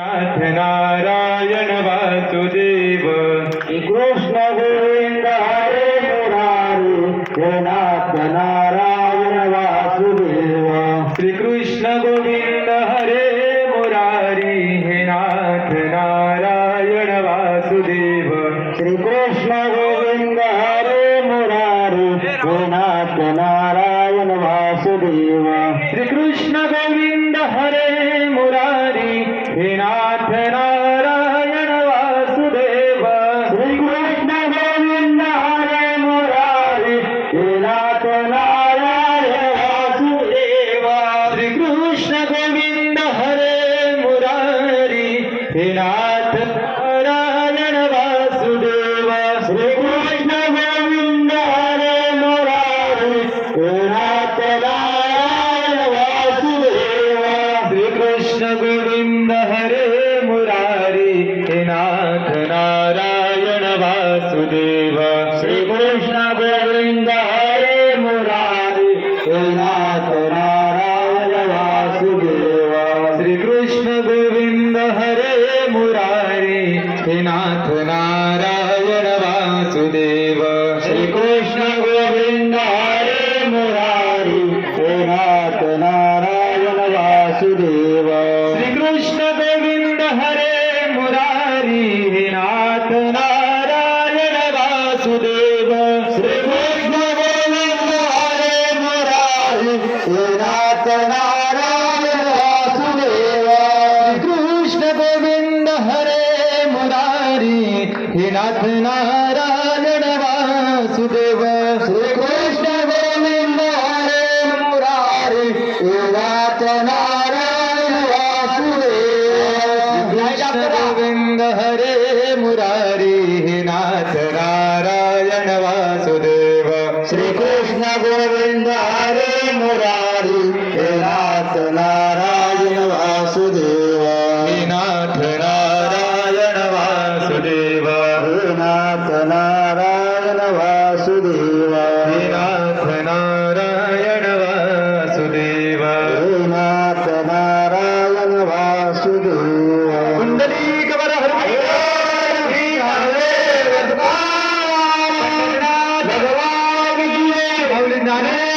नाथ नारायण वासुदेव।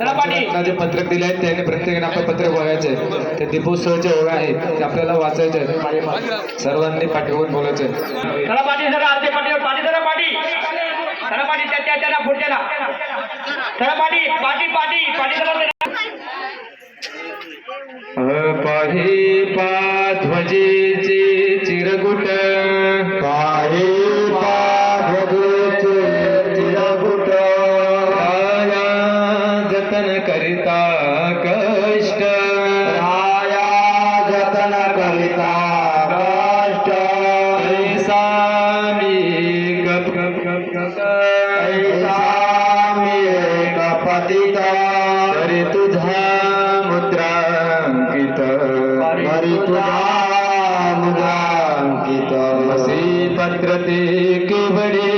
जे पत्रक दिले आहेत त्याने प्रत्येकाने आपलं पत्रक बघायचे ते दीपोत्सवाचे ओघ आहेत ते आपल्याला वाचायचे सर्वांनी पाठीवरून बोलायचे पाठी पाठी पाठी कृति के बड़े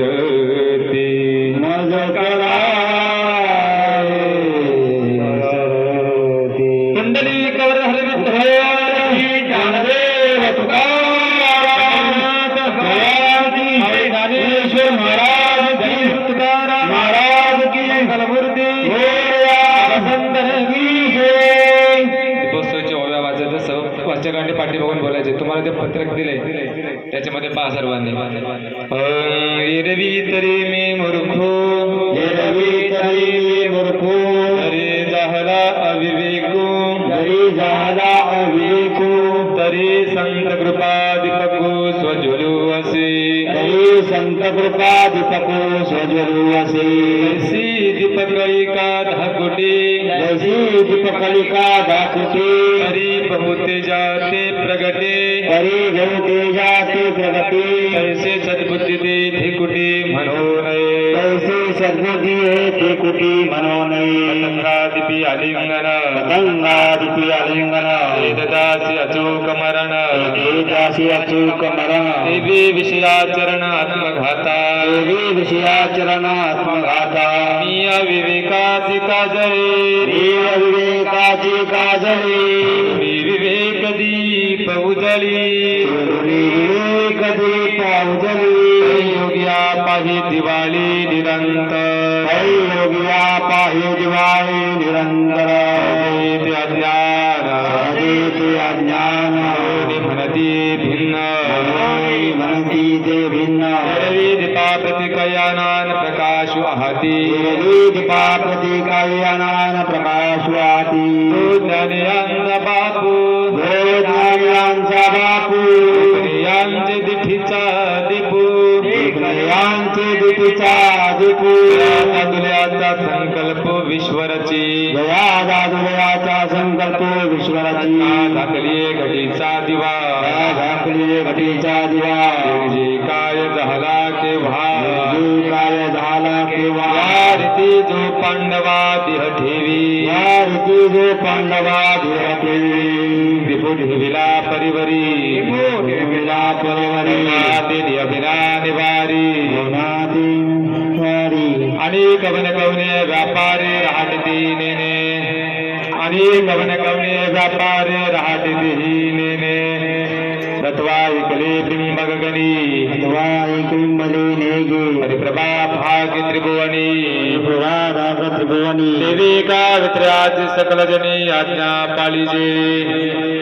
Hare कृपा दीपको स्वजरू असे ऐसी दीपकैका धाकुटी जैसी दीपकलिका तरी बहुते जाते प्रगटे तरी घेऊते जाते प्रगती ऐसे सद्बुद्धी दे धिकुटी म्हणू नये कैसे सद्बुद्धी हे कुटी म्हणू नये पतंगादिपी आलिंगन पतंगादिपी आलिंगन वेददासी अचूक मरण तेजासी अचूक मरण देवी विषयाचरण आत्मघाता देवी विषयाचरण आत्मघाता मी अविवेकाची काजळे देव विवेकाची काजळी मी विवेक दीप उजळी विवेक दीप उजळी योग्या पाही प्रतिकायनान प्रकाशवाती बापू बापू यांचे दिठीचा दीपू यांचे दितीचा दीपू तुल्याचा संकल्प विश्वरची। जया दादुलयाचा संकल्प विश्वराची। दाखली घटीचा दिवा झाकली घटीचा दिवा जे काय झाला केव्हा जी काय झाला केव्हा रीती जो पांडवा देह ठेवी या रीती जो पांडवा देह ठेवी विभू ठेविला परिवरी। विभू ठेविला परिवरी अभिना निवारी। अनेक वन कवने व्यापारी राहते नेने। अनेक वन कवने व्यापारी राहते नेने। रत्वा इकले बिंबगणी रत्वा इकले भाग्य त्रिभुवनी पुराधा त्रिभुवनी देवी का वित्र्याची सकल जनी आज्ञा पाळीजे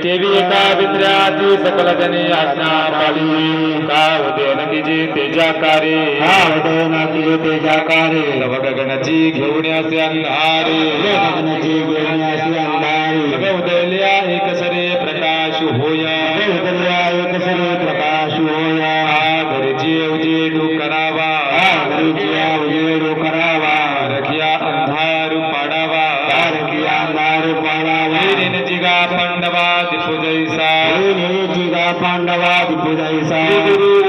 देवी का वित्र्याची सकल जनी आज्ञा पाळी का होते नकीचे तेजाकारे। आवडना की तेजाकारे तव गगनाची घेऊन असे अंधारे। गगनाची घेण्यासी अंधारी तव उदयल्या vida e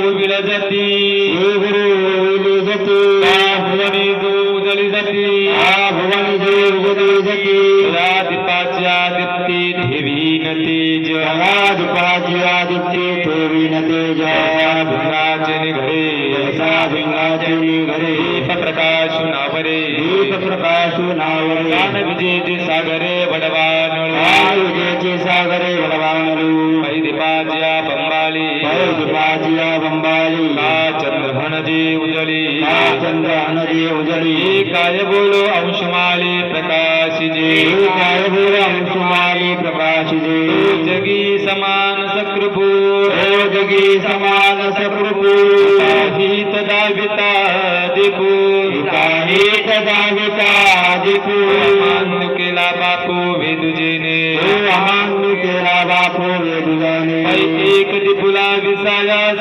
बंबाली चंद्रहन जी उजली। चंद्रहन जी उजली। काय बोलो अंशमाली प्रकाश जी काय बोलो अंशमाली प्रकाश जी जगी समान सकृपुर जगी समान सकृपुर मान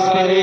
আজকের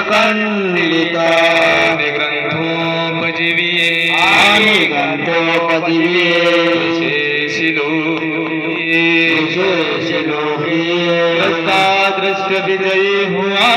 खंडित ग्रंथोपजीविये। आणि ग्रंथोपजीविये शेषिलो शेषिलो दृष्ट विजयी हुआ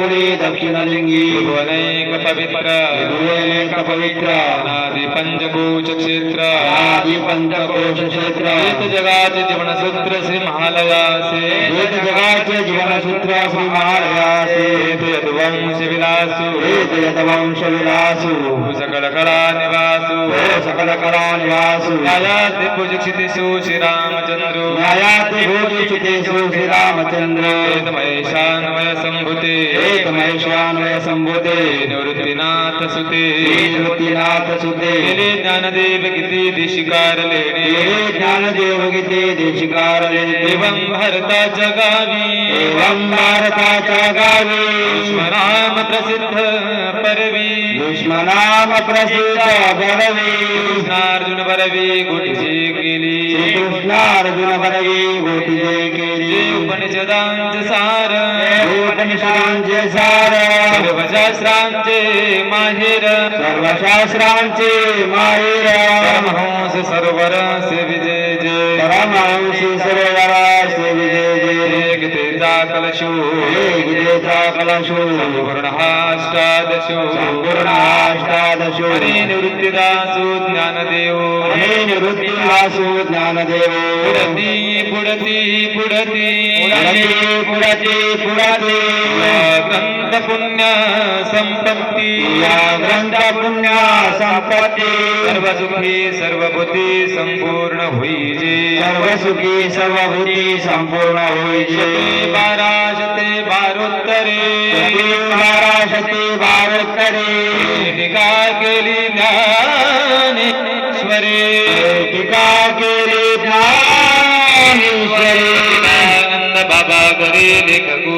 दक्षिणलिंगी भुवनेक पवित्र भुवनेक पवित्र पंचकोश क्षेत्र पंचकोश क्षेत्र जगाचे जीवनसूत्र श्री महालयासे वेद जगाचे जीवनसूत्र श्री महालया से यदुवंश विलासु यदवंश विलासु सकल कला निवासु सकल कला निवासु न्यायाते पूजिक्षितिषु श्रीरामचंद्र न्यायाति भोजिषितेषु श्रीरामचंद्र वेदमहेशान्वय संभुते एकमहेश्वान्वय संभूते निवृत्तीनाथ सुते निवृत्तीनाथ सुते गेले ज्ञानदेव किती दिशिकार लेणे हे ज्ञानदेव गीते देशिकारले एवं भरताच्या गावी एवं भारताच्या गावी नाम प्रसिद्ध परवी दुश्मनाम प्रसिद्ध बळवी कृष्णार्जुन परवी गुटीची केली। कृष्णार्जुन बळवी गोटीजे जे केली उपनिषदांचे सार। उपनिषदांचे सार। सर्वशास्त्रांचे माहेर। सर्वशास्त्रांचे परमहंस सरोवर से विजय जय परमहंसी सरोवरासे विजय जय गीतेचा कलशो गीतेचा कलशो। संपूर्णाष्टादशो संपूर्ण अष्टादशो। आणि निवृत्तीदासो ज्ञानदेव। आणि निवृत्ती वासु ज्ञानदेव। पुढती पुढती पुढती पुढती पुढती पुढती ग्रंथ पुण्य संपत्ति या ग्रंथ पुण्य संपत्ति सर्व सुखी सर्व बुद्धी संपूर्ण होईजे सर्व सुखी सर्वभूती संपूर्ण होईजे बारा शते बारोत्तरे बाराशती बारोत्तरे टीका केली ज्ञानेश्वरे टीका केली ज्ञानेश्वरी आनंद बाबा घरी लेखकू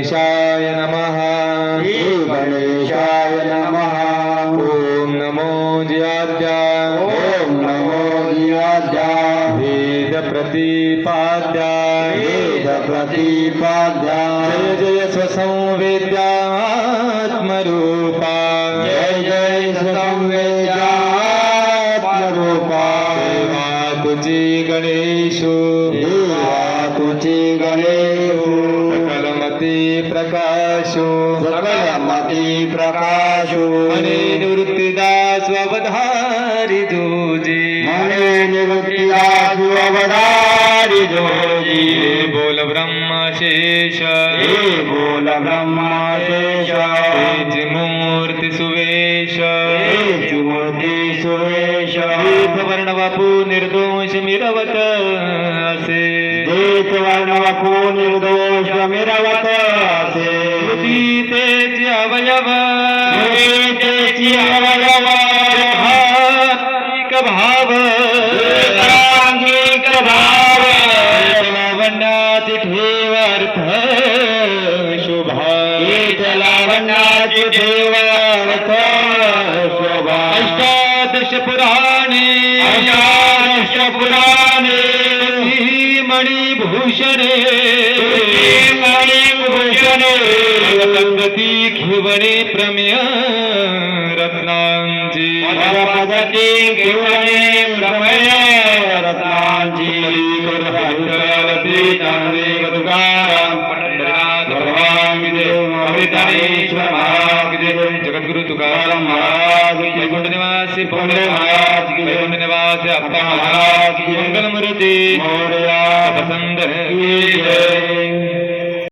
गणेशाय नमः। श्री गणेशाय नमः। ॐ नमो ज्याद्या। ओम नमो दिवाद्या वेद प्रतिपाद्या निवृत्तीला अवधारी जोजी बोल ब्रह्मशेष हे बोल ब्रह्माशेष तेची मूर्ती सुवेश मूर्ती सुरेश वर्ण बापू निर्दोष मिरवत असे देत वर्णवपू निर्दोष मिरवत असे तेचे अवयव तेच एकांगिक अष्टादश पुराणे अष्टादश पुराणे मणिभूषणे मणिभूषणे संगती घेवणे प्रमेय रत्नांची पदती घेऊने प्रमेय रत्नांची जगद्गुरु तुकाराम महाराज वैकुंठ निवासी पुण्य महाराज की वैकुंठ निवासी अप्पा महाराज की मंगल मूर्ती मोरया पसंद है